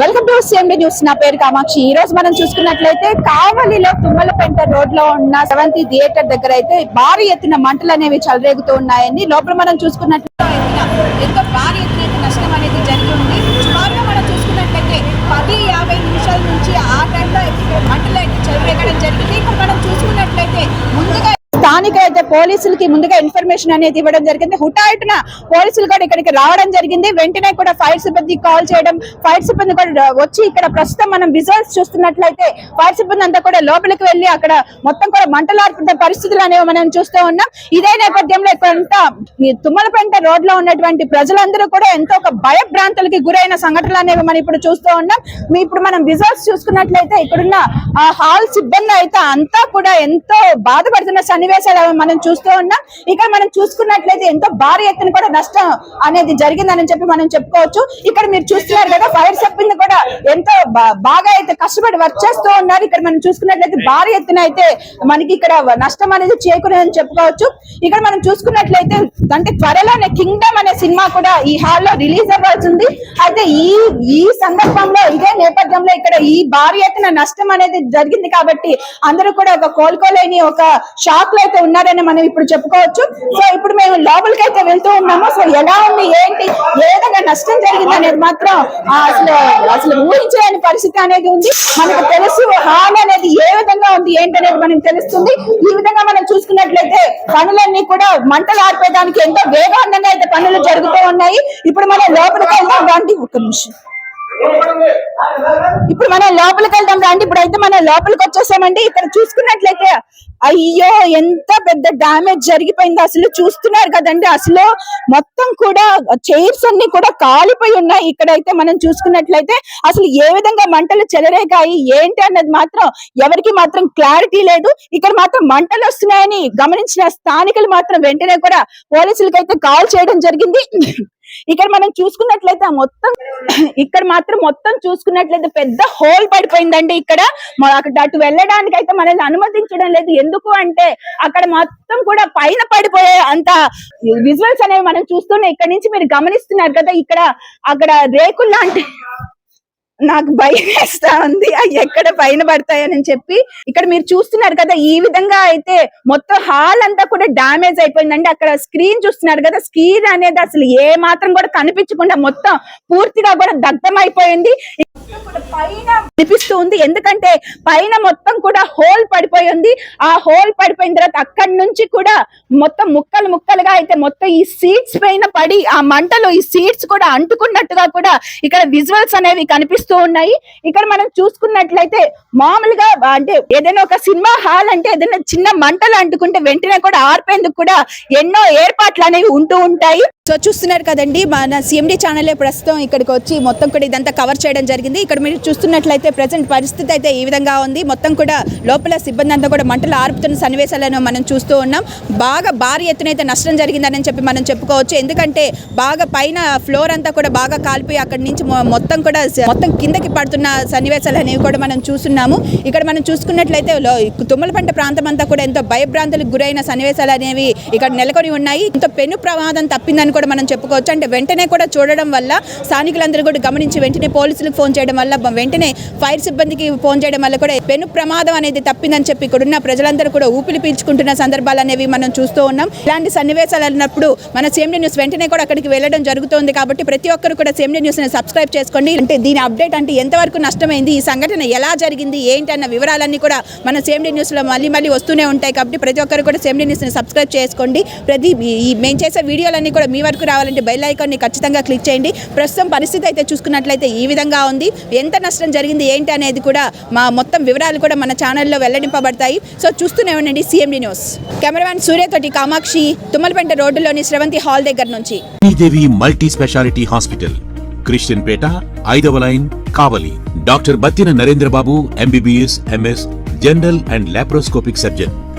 Welcome to CMD news నా పేరు కామాక్షి. ఈ రోజు మనం చూసుకున్నట్లయితే కావలిలో తుమ్మలపెంట రోడ్లో ఉన్న సెవెంత్ థియేటర్ దగ్గర అయితే భారీ ఎత్తున మంటలు అనేవి చెలరేగుతూ ఉన్నాయని లోపల మనం చూసుకున్నట్లయితే ఎంతో భారీ ఎత్తున అయితే నష్టం అనేది జరిగింది సుమారుగా మనం చూసుకున్నట్లయితే పది యాభై నిమిషాల నుంచి ఆ టైంలో అయితే ఇక్కడ మంటలు అయితే చెలరేగడం జరిగింది ఇక్కడ మనం చూసుకున్నట్లయితే ముందుగా స్థానిక అయితే పోలీసులకి ముందుగా ఇన్ఫర్మేషన్ అనేది ఇవ్వడం జరిగింది. హుటాహుటిన పోలీసులు కూడా ఇక్కడికి రావడం జరిగింది. వెంటనే కూడా ఫైర్ సిబ్బంది కాల్ చేయడం ఫైర్ సిబ్బంది కూడా వచ్చి ఇక్కడ ప్రస్తుతం మనం విజువల్స్ చూస్తున్నట్లయితే ఫైర్ సిబ్బంది అంతా కూడా లోపలికి వెళ్ళి అక్కడ మొత్తం కూడా మంటలాడుతున్న పరిస్థితులు అనేవి మనం చూస్తూ ఉన్నాం. ఇదే నేపథ్యంలో ఇక్కడ తుమ్మలపంట తుమ్మలపెంట రోడ్లో ఉన్నటువంటి ప్రజలందరూ కూడా ఎంతో ఒక భయభ్రాంతులకి గురైన సంఘటనలు అనేవి మనం ఇప్పుడు చూస్తూ ఉన్నాం. మీ ఇప్పుడు మనం విజువల్స్ చూసుకున్నట్లయితే ఇక్కడున్న ఆ హాల్ సిబ్బంది అయితే అంతా కూడా ఎంతో బాధపడుతున్న సన్నివేశాలు మనం చూస్తూ ఉన్నాం. ఇక్కడ మనం చూసుకున్నట్లయితే ఎంతో భారీ ఎత్తున కూడా నష్టం అనేది జరిగిందని చెప్పి మనం చెప్పుకోవచ్చు. ఇక్కడ మీరు చూస్తున్నారు కదా ఫైర్ సిబ్బంది కూడా ఎంతో బాగా అయితే కష్టపడి వర్క్ చేస్తూ ఉన్నారు. ఇక్కడ మనం చూసుకున్నట్లయితే భారీ ఎత్తున అయితే మనకి ఇక్కడ నష్టం అనేది చేకూరని చెప్పుకోవచ్చు. ఇక్కడ మనం చూసుకున్నట్లయితే అంటే త్వరలోనే కింగ్డమ్ అనే సినిమా కూడా ఈ హాల్లో రిలీజ్ అవ్వాల్సింది అయితే ఈ ఈ సందర్భంలో ఇదే నేపథ్యంలో ఇక్కడ ఈ భారీ ఎత్తున నష్టం అనేది జరిగింది కాబట్టి అందరూ కూడా ఒక కోలుకోలేని ఒక షాక్లో అయితే ఉన్నారని మనం ఇప్పుడు చెప్పుకోవచ్చు. సో ఇప్పుడు మేము లోపలికి అయితే వెళ్తూ ఉన్నాము. సో ఎలా ఉంది ఏంటి ఏ విధంగా నష్టం జరిగింది అనేది మాత్రం అసలు అసలు ఊహించలేని పరిస్థితి అనేది ఉంది. మనకు తెలుసు హాని అనేది ఏ విధంగా ఉంది ఏంటి అనేది మనకు తెలుస్తుంది. ఈ విధంగా మనం చూసుకున్నట్లయితే పనులన్నీ కూడా మంటలు ఆర్పేయడానికి ఎంతో వేగవంతంగా అయితే పనులు జరుగుతూ ఉన్నాయి. ఇప్పుడు మనం లోపలికి వెళ్దాం రండి ఒక్క నిమిషం. ఇప్పుడు మనం లోపలికి వెళ్దాం రండి. ఇప్పుడు అయితే మనం లోపలికి వచ్చేసామండి. ఇక్కడ చూసుకున్నట్లయితే అయ్యో ఎంత పెద్ద డామేజ్ జరిగిపోయింది అసలు చూస్తున్నారు కదండి. అసలు మొత్తం కూడా చైర్స్ అన్ని కూడా కాలిపోయి ఉన్నాయి. ఇక్కడైతే మనం చూసుకున్నట్లయితే అసలు ఏ విధంగా మంటలు చెలరేగాయి ఏంటి అన్నది మాత్రం ఎవరికి మాత్రం క్లారిటీ లేదు. ఇక్కడ మాత్రం మంటలు వస్తున్నాయని గమనించిన స్థానికులు మాత్రం వెంటనే కూడా పోలీసులకైతే అయితే కాల్ చేయడం జరిగింది. ఇక్కడ మనం చూసుకున్నట్లయితే మొత్తం ఇక్కడ మాత్రం మొత్తం చూసుకున్నట్లయితే పెద్ద హోల్ పడిపోయిందండి ఇక్కడ. అక్కడ అటు వెళ్ళడానికి అయితే మనల్ని అనుమతించడం లేదు. ఎందుకు అంటే అక్కడ మొత్తం కూడా పైన పడిపోయే అంత విజువల్స్ అనేవి మనం చూస్తున్నాం ఇక్కడ నుంచి మీరు గమనిస్తున్నారు కదా ఇక్కడ అక్కడ రేకులు లాంటి నాకు భయం వేస్తా ఉంది. అవి ఎక్కడ పైన పడతాయని చెప్పి ఇక్కడ మీరు చూస్తున్నారు కదా ఈ విధంగా అయితే మొత్తం హాల్ అంతా కూడా డామేజ్ అయిపోయిందండి. అక్కడ స్క్రీన్ చూస్తున్నారు కదా స్క్రీన్ అనేది అసలు ఏ మాత్రం కూడా కనిపించకుండా మొత్తం పూర్తిగా కూడా దగ్ధం అయిపోయింది మొత్తం పైన ఉంది ఎందుకంటే పైన మొత్తం కూడా హోల్ పడిపోయి ఉంది. ఆ హోల్ పడిపోయిన తర్వాత అక్కడి నుంచి కూడా మొత్తం ముక్కలు ముక్కలుగా అయితే మొత్తం ఈ సీట్స్ పైన పడి ఆ మంటలు ఈ సీట్స్ కూడా అంటుకున్నట్టుగా కూడా ఇక్కడ విజువల్స్ అనేవి కనిపిస్తూ ఉన్నాయి. ఇక్కడ మనం చూసుకున్నట్లయితే మామూలుగా అంటే ఏదైనా ఒక సినిమా హాల్ అంటే ఏదైనా చిన్న మంటలు అంటుకుంటే వెంటనే కూడా ఆర్పేందుకు కూడా ఎన్నో ఏర్పాట్లు అనేవి ఉంటూ ఉంటాయి. సో చూస్తున్నారు కదండి మన సిఎండి ఛానలే ప్రస్తుతం ఇక్కడికి వచ్చి మొత్తం కూడా ఇదంతా కవర్ చేయడం జరిగింది. ఇక్కడ మీరు చూస్తున్నట్లయితే ప్రజెంట్ పరిస్థితి అయితే ఈ విధంగా ఉంది. మొత్తం కూడా లోపల సిబ్బంది అంతా కూడా మంటలు ఆర్పుతున్న సన్నివేశాలను మనం చూస్తూ ఉన్నాం. బాగా భారీ ఎత్తున అయితే నష్టం జరిగిందని చెప్పి మనం చెప్పుకోవచ్చు. ఎందుకంటే బాగా పైన ఫ్లోర్ అంతా కూడా బాగా కాలిపోయి అక్కడి నుంచి మొత్తం కూడా మొత్తం కిందకి పడుతున్న సన్నివేశాలు అనేవి కూడా మనం చూస్తున్నాము. ఇక్కడ మనం చూసుకున్నట్లయితే తుమ్మలపంట ప్రాంతం అంతా కూడా ఎంతో భయభ్రాంతులకు గురైన సన్నివేశాలు అనేవి ఇక్కడ నెలకొని ఉన్నాయి. ఎంతో పెను ప్రమాదం తప్పిందని కూడా మనం చెప్పుకోవచ్చు. అంటే వెంటనే కూడా చూడడం వల్ల స్థానికులందరూ కూడా గమనించి వెంటనే పోలీసులకు ఫోన్ చేయడం వల్ల వెంటనే ఫైర్ సిబ్బందికి ఫోన్ చేయడం వల్ల కూడా పెను ప్రమాదం అనేది తప్పిందని చెప్పి ఇక్కడ ఉన్న ప్రజలందరూ కూడా ఊపిరి పీల్చుకుంటున్న సందర్భాలు అనేవి మనం చూస్తూ ఉన్నాం. ఇలాంటి సన్నివేశాలు అన్నప్పుడు మన సేమ్డి న్యూస్ వెంటనే కూడా అక్కడికి వెళ్ళడం జరుగుతోంది కాబట్టి ప్రతి ఒక్కరు కూడా సేమ్డి న్యూస్ని సబ్స్క్రైబ్ చేసుకోండి అంటే దీని అప్డేట్ అంటే ఎంతవరకు నష్టమైంది ఈ సంఘటన ఎలా జరిగింది ఏంటి అన్న వివరాలన్నీ కూడా మన సేమ్డి న్యూస్లో మళ్ళీ మళ్ళీ వస్తూనే ఉంటాయి కాబట్టి ప్రతి ఒక్కరు కూడా సేమ్డి న్యూస్ని సబ్స్క్రైబ్ చేసుకోండి. ప్రతి ఈ మేము చేసే వీడియోలన్నీ కూడా మీ వరకు రావాలంటే బెల్ ఐకాన్ని ఖచ్చితంగా క్లిక్ చేయండి. ప్రస్తుతం పరిస్థితి అయితే చూసుకున్నట్లయితే ఈ విధంగా ఉంది. ఎంత నష్టం జరిగింది ఏంటి అనేది కూడా మా మొత్తం వివరాలు కూడా మన ఛానల్లో వెల్లడింపబడతాయి. సో చూస్తూనే ఉండండి సిఎండి న్యూస్. కెమెరామ్యాన్ సూర్యతోటి కామాక్షి తుమ్మలపేట రోడ్డులోని స్రవంతి హాల్ దగ్గర నుంచి. Sridevi multi speciality hospital Christian Peta ఐదవ line Kavali. Doctor Battina Narendrababu MBBS MS general and laparoscopic surgeon.